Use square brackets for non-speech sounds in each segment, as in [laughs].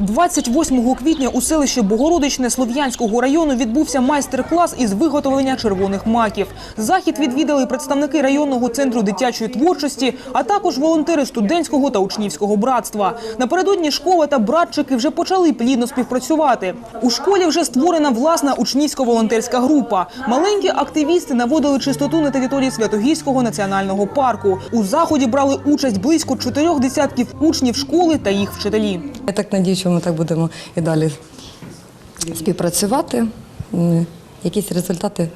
28 квітня у селищі Богородичне Слов'янського району відбувся майстер-клас із виготовлення червоних маків. Захід відвідали представники районного центру дитячої творчості, а також волонтери студентського та учнівського братства. Напередодні школа та братчики вже почали плідно співпрацювати. У школі вже створена власна учнівсько-волонтерська група. Маленькі активісти наводили чистоту на території Святогірського національного парку. У заході брали участь близько чотирьох десятків учнів школи та їх вчителі. Я так надію, що ми так будемо і далі співпрацювати. Якісь результати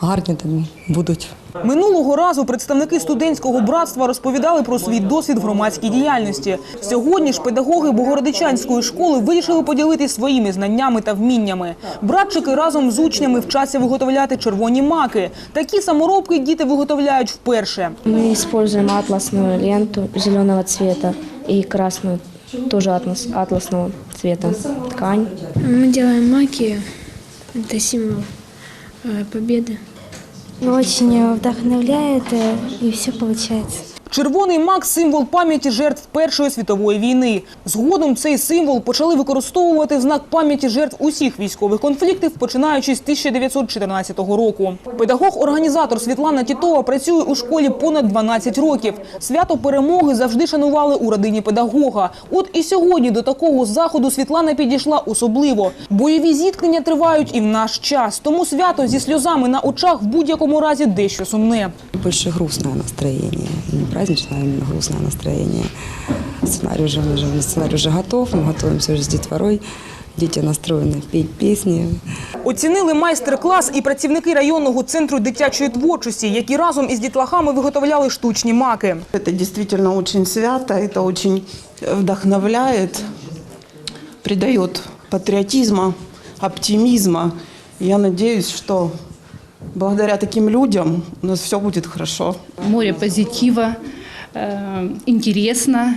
гарні там будуть. Минулого разу представники студентського братства розповідали про свій досвід в громадській діяльності. Сьогодні ж педагоги Богородичанської школи вирішили поділитися своїми знаннями та вміннями. Братчики разом з учнями вчаться виготовляти червоні маки. Такі саморобки діти виготовляють вперше. Мы используем атласную ленту зеленого цвета и красную, тоже атлас, атласного цвета ткань. Мы делаем маки. Это символ э, победы. Очень вдохновляет, э, и все получается. Червоний мак – символ пам'яті жертв Першої світової війни. Згодом цей символ почали використовувати знак пам'яті жертв усіх військових конфліктів, починаючи з 1914 року. Педагог-організатор Світлана Тітова працює у школі понад 12 років. Свято перемоги завжди шанували у родині педагога. От і сьогодні до такого заходу Світлана підійшла особливо. Бойові зіткнення тривають і в наш час. Тому свято зі сльозами на очах в будь-якому разі дещо сумне. Больше грустное настроение Не праздничное, а именно грустное настроение. Сценарий уже, уже, сценарий уже готов, мы готовимся уже с детворой. Дети настроены петь песни. Оцінили майстер-клас і працівники районного центру дитячої творчості, які разом із дітлахами виготовляли штучні маки. Это действительно очень свято, это очень вдохновляет, придает патриотизма, оптимизма. Я надеюсь, что благодаря таким людям у нас все будет хорошо. море позитива, э, интересно.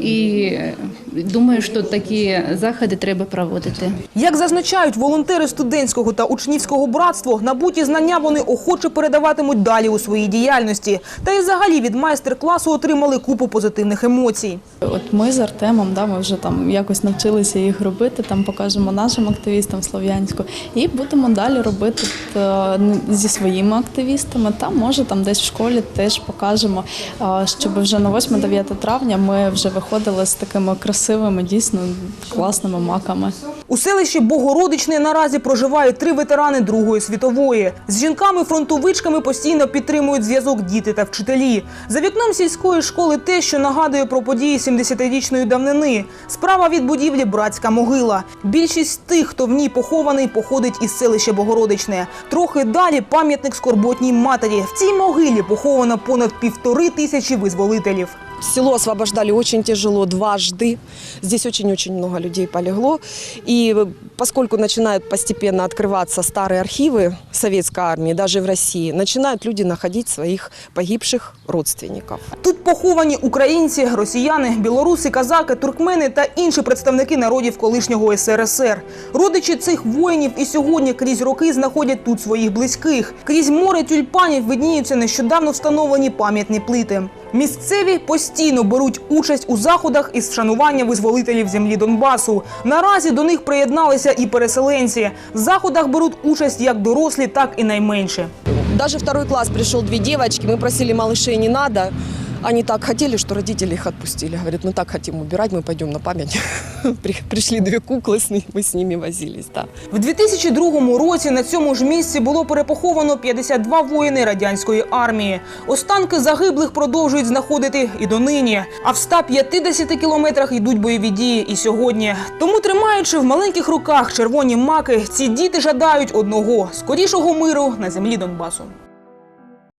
І е, думаю, що такі заходи треба проводити. Як зазначають волонтери студентського та учнівського братства, набуті знання вони охоче передаватимуть далі у своїй діяльності. Та й взагалі від майстер-класу отримали купу позитивних емоцій. От ми з Артемом, да, ми вже там якось навчилися їх робити, там покажемо нашим активістам Слов'янську і будемо далі робити е, зі своїми активістами. Та може там десь в школі теж покажемо, е, щоб вже на 8-9 травня ми вже виходили з такими красивими, дійсно класними маками. У селищі Богородичне наразі проживають три ветерани Другої світової. З жінками-фронтовичками постійно підтримують зв'язок діти та вчителі. За вікном сільської школи те, що нагадує про події 70-річної давнини. Справа від будівлі братська могила. Більшість тих, хто в ній похований, походить із селища Богородичне. Трохи далі пам'ятник скорботній матері. В цій могилі поховано понад півтори тисячі визволителів. Село освобождали очень тяжело дважды. Здесь очень-очень много людей полегло. И поскольку начинают постепенно открываться старые архивы советской армии, даже в России, начинают люди находить своих погибших родственников. Тут поховані українці, росіяни, білоруси, казаки, туркмени та інші представники народів колишнього СРСР. Родичі цих воїнів і сьогодні крізь роки знаходять тут своїх близьких. Крізь море тюльпанів видніються нещодавно встановлені пам'ятні плити. Місцеві постійно беруть участь у заходах із вшанування визволителів землі Донбасу. Наразі до них приєдналися і переселенці. В заходах беруть участь як дорослі, так і найменші. Даже второй клас прийшов дві дівчатки, Ми просили малышей не надо. Они так хотели, что родители их отпустили. Говорят, мы так хотим убирать, мы пойдем на память. [laughs] При- Пришли две куклы, с ними- мы с ними возились. Да. В 2002 році на цьому ж місці було перепоховано 52 воїни радянської армії. Останки загиблих продовжують знаходити і донині. А в 150 кілометрах йдуть бойові дії і сьогодні. Тому, тримаючи в маленьких руках червоні маки, ці діти жадають одного скорішого миру на землі Донбасу.